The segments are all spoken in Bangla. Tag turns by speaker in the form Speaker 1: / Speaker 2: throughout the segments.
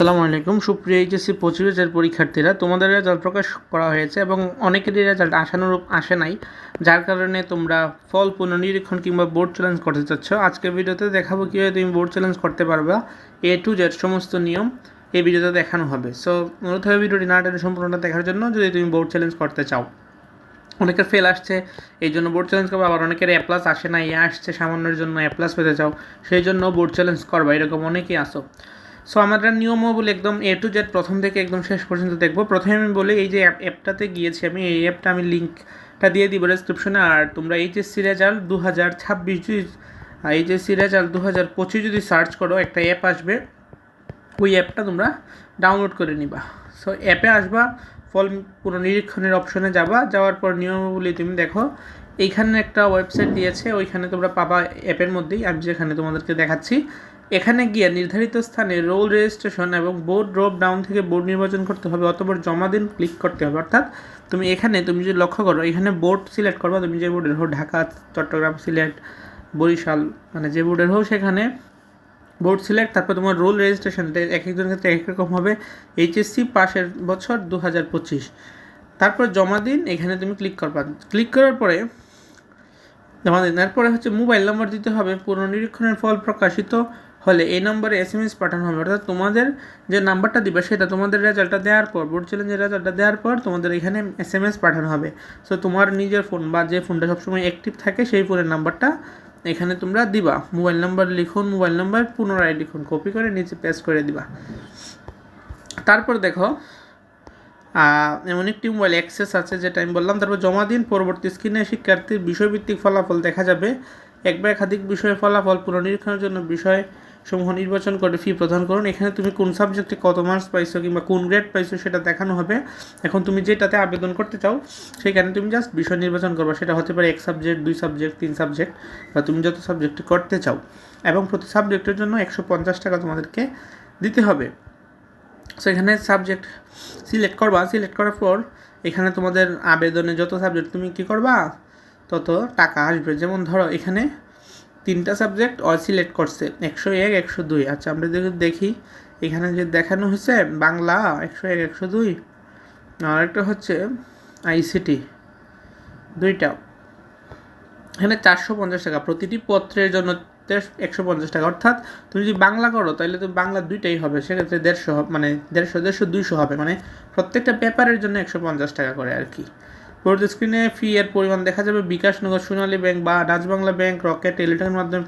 Speaker 1: আসসালামু আলাইকুম। সুপ্রিয় এইচএসসি পঁচিশ হাজার পরীক্ষার্থীরা, তোমাদের রেজাল্ট প্রকাশ করা হয়েছে এবং অনেকেরই রেজাল্ট আশানুরূপ আসে নাই, যার কারণে তোমরা ফল পুনর্নিরীক্ষণ কিংবা বোর্ড চ্যালেঞ্জ করতে চাচ্ছ। আজকের ভিডিওতে দেখাবো কীভাবে তুমি বোর্ড চ্যালেঞ্জ করতে পারবা। এ টু জেড সমস্ত নিয়ম এই ভিডিওতে দেখানো হবে। সো মূলত হবে ভিডিওটি না টেনে সম্পূর্ণটা দেখার জন্য যদি তুমি বোর্ড চ্যালেঞ্জ করতে চাও। অনেকের ফেল আসছে, এই জন্য বোর্ড চ্যালেঞ্জ করব। আবার অনেকের এ প্লাস আসে না এ আসছে, সামান্যের জন্য এ প্লাস পেতে চাও, সেই জন্য বোর্ড চ্যালেঞ্জ করবা। এরকম অনেকেই আসো সো আমরা নিয়মও বলে একদম এ টু জেড প্রথম থেকে একদম শেষ পর্যন্ত দেখব। প্রথমে আমি বলি, এই যে অ্যাপ অ্যাপটাতে গিয়েছি আমি, এই অ্যাপটা আমি লিঙ্কটা দিয়ে দিব ডেসক্রিপশনে আর তোমরা এইচএসসি রেজাল্ট দু হাজার ছাব্বিশ যদি এইচএসসি রেজাল্ট দু হাজার পঁচিশ যদি সার্চ করো, একটা অ্যাপ আসবে। ওই অ্যাপটা তোমরা ডাউনলোড করে নিবা। সো অ্যাপে আসবা, ফল পুনর্নিরীক্ষণের অপশনে যাবা। যাওয়ার পর নিয়মাবলী তুমি দেখো, এইখানে একটা ওয়েবসাইট দিয়েছে, ওইখানে তোমরা পাবা অ্যাপের মধ্যেই। আমি যেখানে তোমাদেরকে দেখাচ্ছি এখানে গিয়ে নির্ধারিত স্থানে রোল রেজিস্ট্রেশন এবং বোর্ড ড্রপ ডাউন থেকে বোর্ড নির্বাচন করতে হবে, অতপর জমা দিন ক্লিক করতে হবে। অর্থাৎ তুমি এখানে, তুমি যদি লক্ষ্য করো, এখানে বোর্ড সিলেক্ট করবা, তুমি যে বোর্ডের হোক ঢাকা, চট্টগ্রাম সিলেট বরিশাল মানে যে বোর্ডের হোক সেখানে বোর্ড সিলেক্ট তারপর তোমার রোল রেজিস্ট্রেশনটা এক একজনের ক্ষেত্রে এক রকম হবে এইচএসসি পাশের বছর দু হাজার পঁচিশ। তারপর জমা দিন, এখানে তুমি ক্লিক করবা। ক্লিক করার পরে, জমা দিন। তারপরে হচ্ছে মোবাইল নম্বর দিতে হবে, পুনর্নিরীক্ষণের ফল প্রকাশিত হলে এই নম্বরে এস এম এস পাঠানো হবে। অর্থাৎ তোমাদের যে নাম্বারটা দিবে, সেটা তোমাদের রেজাল্টটা দেওয়ার পর বোর্ড চ্যালেঞ্জের রেজাল্টটা দেওয়ার পর তোমাদের এখানে এস এম এস পাঠানো হবে। সো তোমার নিজের ফোন বা যে ফোনটা সবসময় অ্যাক্টিভ থাকে, সেই ফোনের নাম্বারটা এখানে তোমরা দিবা। মোবাইল নাম্বার লিখুন মোবাইল নাম্বার পুনরায় লিখুন কপি করে নিচে পেস্ট করে দিবা। তারপর দেখো এমন একটি মোবাইল অ্যাক্সেস আছে যেটা আমি বললাম। তারপর জমা দিন, পরবর্তী স্ক্রিনে শিক্ষার্থীর বিষয়ভিত্তিক ফলাফল দেখা যাবে। এক বা একাধিক বিষয়ে ফলাফল পুনর্নিরীক্ষণের জন্য বিষয় সমূহ নির্বাচন করে ফি প্রদান করুন। এখানে তুমি কোন সাবজেক্টে কত মার্কস পাইছো কিংবা কোন গ্রেড পাইছো সেটা দেখানো হবে। এখন তুমি যেটাতে আবেদন করতে চাও সেখানে তুমি জাস্ট বিষয় নির্বাচন করবে। সেটা হতে পারে এক সাবজেক্ট দুই সাবজেক্ট তিন সাবজেক্ট বা তুমি যত সাবজেক্টে করতে চাও। এবং প্রতি সাবজেক্টের জন্য একশো পঞ্চাশ টাকা তোমাদেরকে দিতে হবে। সেখানে সাবজেক্ট সিলেক্ট করবা। সিলেক্ট করার পর এখানে তোমাদের আবেদনে যত সাবজেক্ট তুমি কী করবা, তত টাকা আসবে। যেমন ধরো, এখানে তিনটা সাবজেক্ট সিলেক্ট করছে, একশো এক, একশো দুই। আচ্ছা আমরা যদি দেখি, এখানে যে দেখানো হয়েছে, বাংলা, একশো এক, একশো দুই। আর একটা হচ্ছে আইসিটি দুইটা। এখানে চারশো পঞ্চাশ টাকা, প্রতিটি পত্রের জন্য একশো পঞ্চাশ টাকা। অর্থাৎ তুমি যদি বাংলা করো তাহলে তো বাংলা দুইটাই হবে, সেক্ষেত্রে দেড়শো মানে দেড়শো দেড়শো, দুইশো হবে। মানে প্রত্যেকটা পেপারের জন্য একশো পঞ্চাশ টাকা করে আর কি। পরবর্তী স্ক্রিনে ফি এর পরিমাণ দেখা যাবে। বিকাশ নগর সোনালী ব্যাংক বা ডাচ বাংলা ব্যাংক রকেট টেলিটকের মাধ্যমে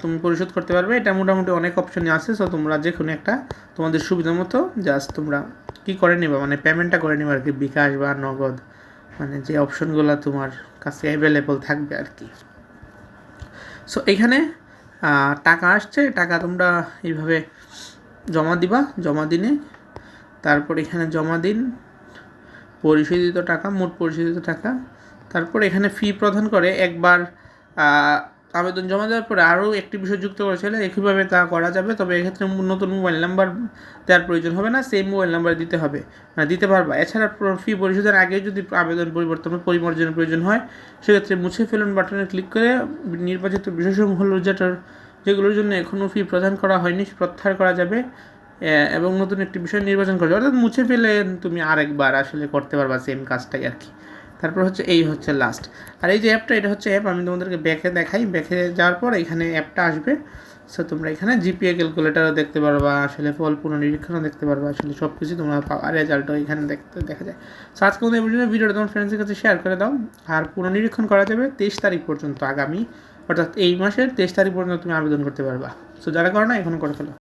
Speaker 1: তুমি পরিশোধ করতে পারবে। এটা মোটামুটি অনেক অপশনই আছে সো তোমরা যে কোনো একটা তোমাদের সুবিধা মতো জাস্ট তোমরা কী করে নেবা? মানে পেমেন্টটা করে নেবা আর কি বিকাশ বা নগদ। মানে যে অপশনগুলো তোমার কাছে অ্যাভেলেবল থাকবে আর কি সো এখানে টাকা আসছে। টাকা তোমরা এইভাবে জমা দিবা, জমা দিনে। তারপর এখানে জমা দিন। পরিশোধিত টাকা, মোট পরিশোধিত টাকা। তারপর এখানে ফি প্রদান করে একবার আবেদন জমা দেওয়ার পরে আরও একটি বিষয় যুক্ত করেছিল একইভাবে তা করা যাবে। তবে এক্ষেত্রে নতুন মোবাইল নাম্বার দেওয়ার প্রয়োজন হবে না সেম মোবাইল নাম্বার দিতে হবে। মানে দিতে পারবা। এছাড়া ফি পরিশোধের আগে যদি আবেদন পরিবর্তন পরিমার্জনের প্রয়োজন হয়, সেক্ষেত্রে মুছে ফেলুন বাটনে ক্লিক করে নির্বাচিত বিষয়সমূহ হল যেটার যেগুলোর জন্য এখনও ফি প্রদান করা হয়নি প্রত্যাহার করা যাবে। এবং নতুন একটি বিষয় নির্বাচন করা যাবে অর্থাৎ মুছে ফেলে তুমি আরেকবার আসলে করতে পারবা সেম কাজটাই আর কি। তারপর হচ্ছে এই হচ্ছে লাস্ট আর এই যে অ্যাপটা এটা হচ্ছে অ্যাপ আমি তোমাদেরকে ব্যাকে দেখাই। ব্যাকে যাওয়ার পর এখানে অ্যাপটা আসবে। সো তোমরা এখানে জিপিএ ক্যালকুলেটারও দেখতে পারবা, আসলে ফল পুনর্নিরীক্ষণও দেখতে পারবা, আসলে সব কিছু তোমরা পাওয়া রেজাল্টও এখানে দেখতে, দেখা যায়। সো আজকে মধ্যে এই ভিডিওটা তোমার ফ্রেন্ডসের কাছে শেয়ার করে দাও। আর পুনর্নিরীক্ষণ করা যাবে তেইশ তারিখ পর্যন্ত আগামী, অর্থাৎ এই মাসের তেইশ তারিখ পর্যন্ত তুমি আবেদন করতে পারবা। সো যারা করো না, এখন করে ফেলো।